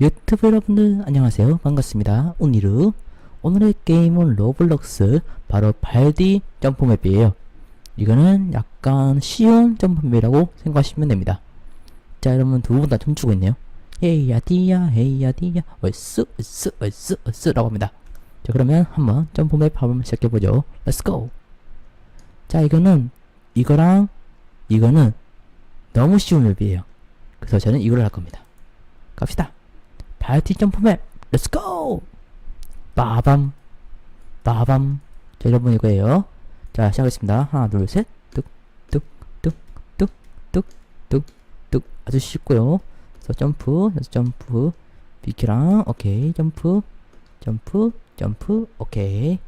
유튜브 여러분들 안녕하세요. 반갑습니다. 오늘은 오늘의 게임은 로블록스 바로 발디 점프맵이에요. 이거는 약간 쉬운 점프맵이라고 생각하시면 됩니다. 자 여러분 두 분 다 춤추고 있네요. 헤이야 디야 헤이야 디야 얼쑤 얼쑤 얼쑤 얼쑤 라고 합니다. 자 그러면 한번 점프맵 한번 시작해보죠. 렛츠고 자 이거는 이거랑 이거는 너무 쉬운 맵이에요. 그래서 저는 이걸 할 겁니다. 갑시다 발티 점프맵 렛츠고 빠밤 빠밤. 자 여러분 이거예요. 자 시작하겠습니다. 하나 둘셋뚝뚝뚝뚝뚝뚝뚝. 아주 쉽고요. 그래서 점프 그래서 점프. 비키랑 오케이. 점프 점프 점프 오케이.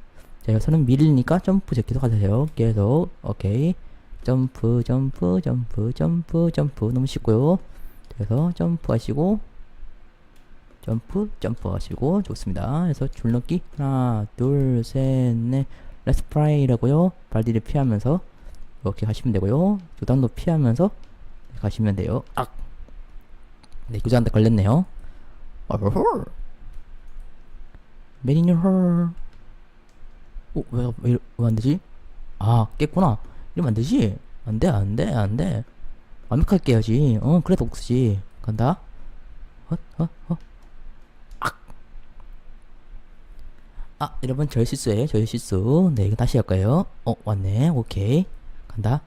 자 여기서는 밀리니까 점프 계속 하세요. 계속 오케이. 점프 점프 점프 점프 점프. 너무 쉽고요. 그래서 점프 하시고 점프 점프 하시고 좋습니다. 그래서 줄넘기. 하나 둘 셋 넷. 렛츠 프라이라고요. 발디를 피하면서 이렇게 가시면 되고요. 교단도 피하면서 가시면 돼요. 악! 네 교장한테 걸렸네요. 어허 메리뉴 헐 어? 왜, 왜, 왜 안되지? 아 깼구나. 이러면 안되지? 안돼 안돼 안돼. 완벽하게 깨야지. 어 그래 독수지. 간다. 헛 헛 헛 아, 여러분 저의 실수예요. 저의 실수. 네, 이거 다시 할까요? 어, 왔네. 오케이. 간다.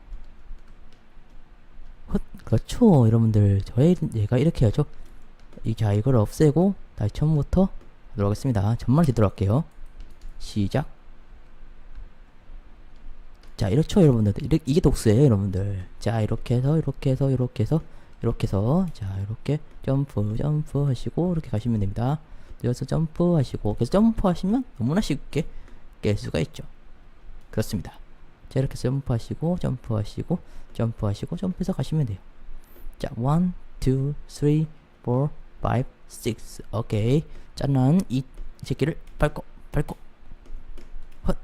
헛, 그렇죠. 여러분들, 저의, 얘가 이렇게 하죠. 이, 자, 이걸 없애고, 다시 처음부터 하도록 하겠습니다. 전말 제대로 할게요. 시작. 자, 이렇죠, 여러분들. 이렇게, 이게 독수예요, 여러분들. 자, 이렇게 해서, 이렇게 해서, 이렇게 해서, 이렇게 해서, 자, 이렇게 점프, 점프 하시고, 이렇게 가시면 됩니다. 여기서 점프 하시고 그래서 점프 하시면 너무나 쉽게 깰 수가 있죠. 그렇습니다. 자 이렇게 해서 점프 하시고 점프 하시고 점프 하시고 점프해서 가시면 돼요. 자 1, 2, 3, 4, 5, 6 오케이. 짠난 이 새끼를 밟고 밟고. 헛.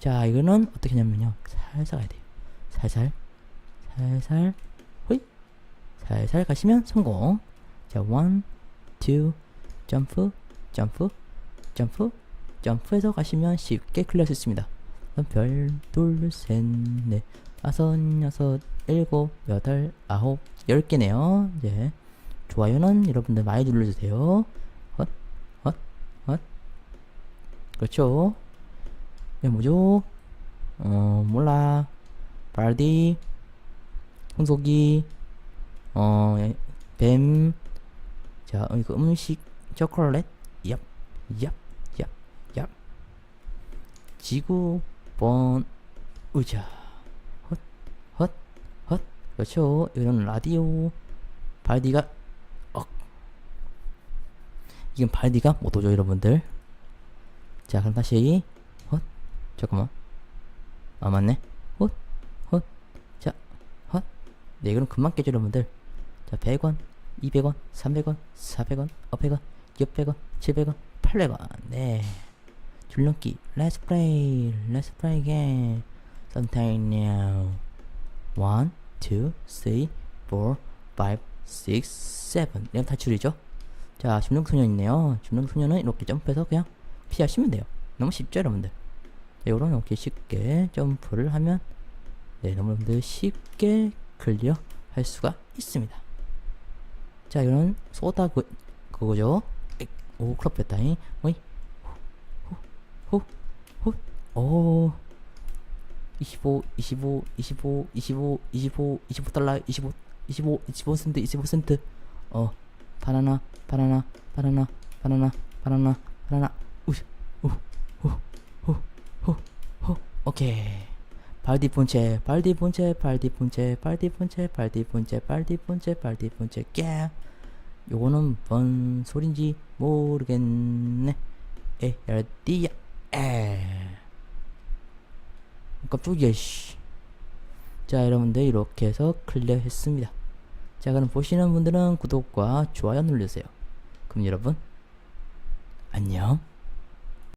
자 이거는 어떻게 하냐면요. 살살 가야 돼요. 살살 살살 호이 살살 가시면 성공. 자 1, 2 점프 점프 점프 점프해서 가시면 쉽게 클리어할 수 있습니다 별, 둘, 셋, 넷, 다섯, 여섯, 일곱, 여덟, 아홉, 열 개네요. 이제 좋아요는 여러분들 많이 눌러주세요. 헛, 헛, 헛. 그렇죠. 이게 뭐죠? 어, 몰라. 발디, 홍속이, 어, 뱀, 자, 이거 음식 초콜릿, 얍, 얍, 얍, 얍. 지구 번 의자, 헛, 헛, 헛. 그렇죠. 이건 라디오. 발디가 억. 이건 발디가 못 오죠, 여러분들. 자, 그럼 다시 헛. 잠깐만. 아 맞네. 헛, 헛. 자, 헛. 네, 이거는 금방 깨죠, 여러분들. 자, 100원, 200원, 300원, 400원, 500원, 600원, 700원, 800원. 네. 줄넘기. Let's play. Let's play again. Sometime now. 1, 2, 3, 4, 5, 6, 7. 이런 탈출이죠. 자, 줄넘기 소년 있네요. 줄넘기 소년은 이렇게 점프해서 그냥 피하시면 돼요. 너무 쉽죠, 여러분들? 자, 요런 이렇게 쉽게 점프를 하면 네, 여러분들 쉽게 클리어 할 수가 있습니다. 자, 이거는 쏘다 그, 그거죠. 엑, 오, 클럽 됐다잉. 어이. 후, 후, 후, 오. 25, 25, 25, 25, 25, 25 달러, 25, 25, 25 센트, 25 센트. 어, 바나나, 바나나, 바나나, 바나나, 바나나, 바나나. 우, 우, 우, 우, 우, 우. 오케이. 발디 본체, 발디 본체, 발디 본체, 발디 본체, 발디 본체, 발디 본체, 발디 본체, 깨. 요거는 뭔 소린지 모르겠네. 에, 야디야, 에. 깜짝이야, 씨. 자, 여러분들 이렇게 해서 클리어 했습니다. 자, 그럼 보시는 분들은 구독과 좋아요 눌러주세요. 그럼 여러분, 안녕.